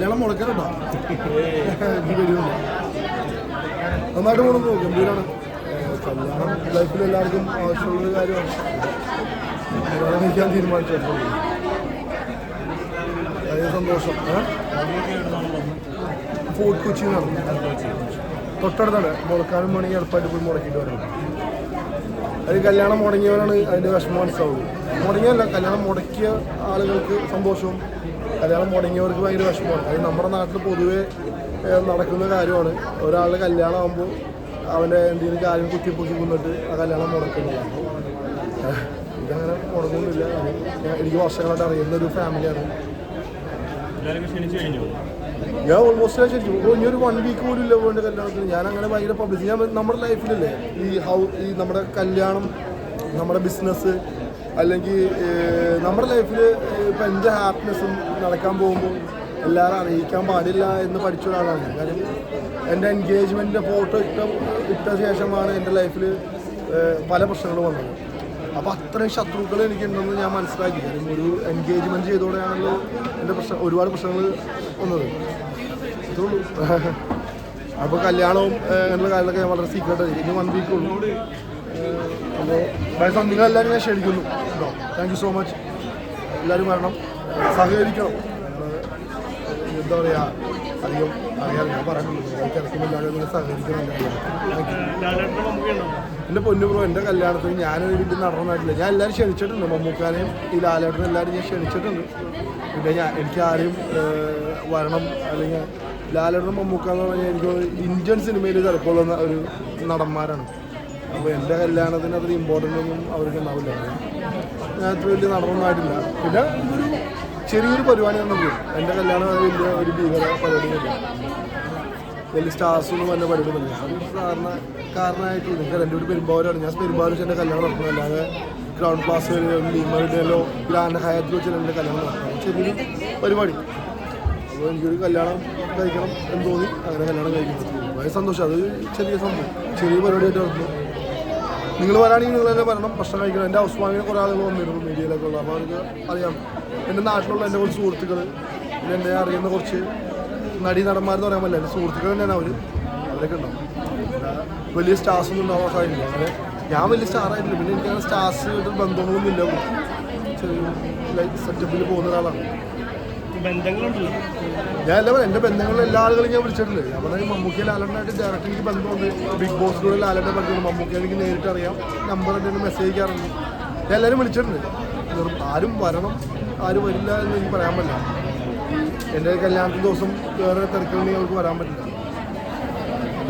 കല്യാണം വരുന്നില്ല നന്നായിട്ട് പോകണം ഗംഭീരാണ്. കല്യാണം ലൈഫിൽ എല്ലാവർക്കും ആവശ്യമുള്ളൊരു കാര്യമാണ്. കല്യാണം കഴിക്കാൻ തീരുമാനിച്ചു. വളരെ സന്തോഷം? ഫോർട്ട് കൊച്ചി എന്നാണ് തൊട്ടടുത്താണ്. മുളക്കാനും വേണമെങ്കിൽ എളുപ്പമായിട്ട് പോയി മുടക്കിയിട്ട് വരണം അത് കല്യാണം മുടങ്ങിയവരാണ് അതിന്റെ വിഷമം മനസ്സിലാവുള്ളൂ. മുടങ്ങിയല്ല കല്യാണം മുടക്കിയ ആളുകൾക്ക് സന്തോഷവും കല്യാണം മുടങ്ങിയവർക്ക് ഭയങ്കര വിഷമമാണ്. അത് നമ്മുടെ നാട്ടിൽ പൊതുവേ നടക്കുന്ന കാര്യമാണ്. ഒരാളുടെ കല്യാണം ആകുമ്പോൾ അവന്റെ എന്തെങ്കിലും കാര്യം കുത്തി പൊക്കി കൊന്നിട്ട് ആ കല്യാണം മുടക്കുന്നതാണ് ഏഹ്, ഇതങ്ങനെ മുടങ്ങുന്നില്ല. എനിക്ക് വർഷങ്ങളായിട്ട് അറിയുന്ന ഒരു ഫാമിലിയാണ്. ഞാൻ ഓൾമോസ്റ്റ് ശരിക്കും ഇപ്പോൾ ഇനി ഒരു വൺ വീക്ക് പോലും ഇല്ല വേണ്ട കല്യാണത്തിന്. ഞാൻ അങ്ങനെ ഭയങ്കര പബ്ലിസിറ്റി ഞാൻ നമ്മുടെ ലൈഫിലല്ലേ ഈ ഹൗ ഈ നമ്മുടെ കല്യാണം നമ്മുടെ ബിസിനസ് അല്ലെങ്കിൽ നമ്മുടെ ലൈഫിൽ ഇപ്പം എന്റെ ഹാപ്പിനെസ്സും നടക്കാൻ പോകുമ്പോൾ എല്ലാവരും അറിയിക്കാൻ പാടില്ല എന്ന് പഠിച്ച ഒരാളാണ്. കാര്യം എന്റെ എൻഗേജ്മെന്റിന്റെ ഫോട്ടോ ഇട്ട ഇട്ട ശേഷമാണ് എന്റെ ലൈഫിൽ പല പ്രശ്നങ്ങളും വന്നത്. അപ്പോൾ അത്രയും ശത്രുക്കൾ എനിക്കുണ്ടെന്ന് ഞാൻ മനസ്സിലാക്കി. കാര്യം ഒരു എൻഗേജ്മെന്റ് ചെയ്തോടെയാണല്ലോ എന്റെ പ്രശ്നം ഒരുപാട് പ്രശ്നങ്ങൾ വന്നത്. അത്രേ അപ്പോൾ കല്യാണവും അങ്ങനെയുള്ള കാര്യങ്ങളൊക്കെ ഞാൻ വളരെ സീക്രട്ടായിരിക്കും ആയി ഇനി വൺ അപ്പോൾ എല്ലാവരും ഞാൻ ക്ഷണിക്കുന്നു. താങ്ക് യു സോ മച്ച് എല്ലാവരും വരണം. സഹകരിക്കണം. എന്താ പറയുക അധികം അറിയാൻ ഞാൻ പറയുന്നുള്ളൂ. തിരക്കുന്നില്ലാതെ നിങ്ങൾ സഹകരിക്കണം എന്റെ പൊന്നു ബ്രോ എന്റെ കല്യാണത്തിന് ഞാനൊരു വീട്ടിൽ നടന്നായിട്ടില്ല ഞാൻ എല്ലാവരും ക്ഷണിച്ചിട്ടുണ്ട്. മമ്മൂക്കാനെയും ഈ ലാലേട്ടനും എല്ലാവരും ഞാൻ ക്ഷണിച്ചിട്ടുണ്ട്. പിന്നെ ഞാൻ എനിക്ക് ആരെയും വരണം. അല്ലെങ്കിൽ ലാലേട്ടനും മമ്മൂക്ക എന്ന് പറഞ്ഞാൽ എനിക്ക് ഇന്ത്യൻ സിനിമയിൽ തിരക്കുള്ള ഒരു നടന്മാരാണ്. അപ്പോൾ എന്റെ കല്യാണത്തിന് അത്ര ഇമ്പോർട്ടന്റ് ഒന്നും അവർക്ക് ഉണ്ടാവില്ല. ഞാൻ അത്ര വലിയ നടനൊന്നായിട്ടില്ല പിന്നെ ഇതൊരു ചെറിയൊരു പരിപാടി നമുക്ക് എന്റെ കല്യാണം വലിയ ഒരു ഭീകര പരിപാടിയൊന്നുമില്ല വലിയ സ്റ്റാർസ് ഒന്നും വന്ന പരിപാടിയൊന്നുമില്ല അത് കാരണം കാരണമായിട്ട് നിങ്ങൾക്ക് എന്റെ ഒരു പെരുമ്പാവൂരാണ്. ഞാൻ പെരുമ്പാവൂർ വെച്ച് എന്റെ കല്യാണം നടക്കുന്നതല്ലാതെ ഗ്രൗണ്ട് ക്ലാസ് ലീമറിന്റെല്ലോ ഗ്രാൻഡ് ഹയത്തിൽ വെച്ച് എന്റെ കല്യാണം നടക്കുന്നത് ചെറിയൊരു പരിപാടി. അപ്പോൾ എനിക്കൊരു കല്യാണം കഴിക്കണം എന്ന് തോന്നി. അങ്ങനെ കല്യാണം കഴിക്കുന്നു. വളരെ സന്തോഷം. അത് ചെറിയ സംഭവം. ചെറിയ പരിപാടിയായിട്ട് നടത്തുന്നു നിങ്ങൾ വരാണെങ്കിൽ നിങ്ങൾ തന്നെ വരണം ഭക്ഷണം കഴിക്കണം. എന്റെ ഹൗസ് വാങ്ങിയ കുറേ ആളുകൾ വന്നിരുന്നു മീഡിയയിലൊക്കെ ഉള്ളത് അപ്പോൾ അവർക്ക് അറിയാം. എന്റെ നാട്ടിലുള്ള എന്റെ കുറച്ച് സുഹൃത്തുക്കൾ പിന്നെ എന്നെ അറിയുന്ന കുറച്ച് നടി നടന്മാരെന്ന് പറയാൻ പറ്റില്ല. എന്റെ സുഹൃത്തുക്കൾ തന്നെയാണ് അവർ അവരൊക്കെ ഉണ്ടാവും. വലിയ സ്റ്റാർസ് ഒന്നും ഉണ്ടാവാൻ സാധ്യത അങ്ങനെ ഞാൻ വലിയ സ്റ്റാറായിട്ടില്ല പിന്നെ എനിക്ക് അങ്ങനെ സ്റ്റാർസ് ബന്ധങ്ങളൊന്നും ഇല്ല. ചെറിയ ലൈക്ക് സെറ്റപ്പിൽ പോകുന്ന ഒരാളാണ്. ഞാൻ എല്ലാ എന്റെ ബന്ധങ്ങളിൽ എല്ലാ ആളുകളും ഞാൻ വിളിച്ചിട്ടുണ്ട് ഞാൻ പറഞ്ഞാൽ മമ്മൂക്കിയെ ലാലണ്ണായിട്ട് ഡയറക്റ്റ് എനിക്ക് ബന്ധമുണ്ട്. ബിഗ് ബോസിലൂടെ ലാലണ്ണെ ബന്ധമുണ്ട്. മമ്മൂക്കി എനിക്ക് നേരിട്ട് അറിയാം. നമ്പർ എന്റെ മെസ്സേജ് ചെയ്യാറുണ്ട്. ഞാൻ എല്ലാവരും വിളിച്ചിട്ടുണ്ട്. ആരും വരണം ആരും വരില്ല എന്ന് എനിക്ക് പറയാൻ പറ്റില്ല. എന്റെ കല്യാണത്തിന് ദിവസം വേറെ തിരക്കുണ്ടെങ്കിൽ അവർക്ക് വരാൻ പറ്റില്ല.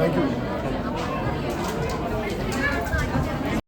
Thank you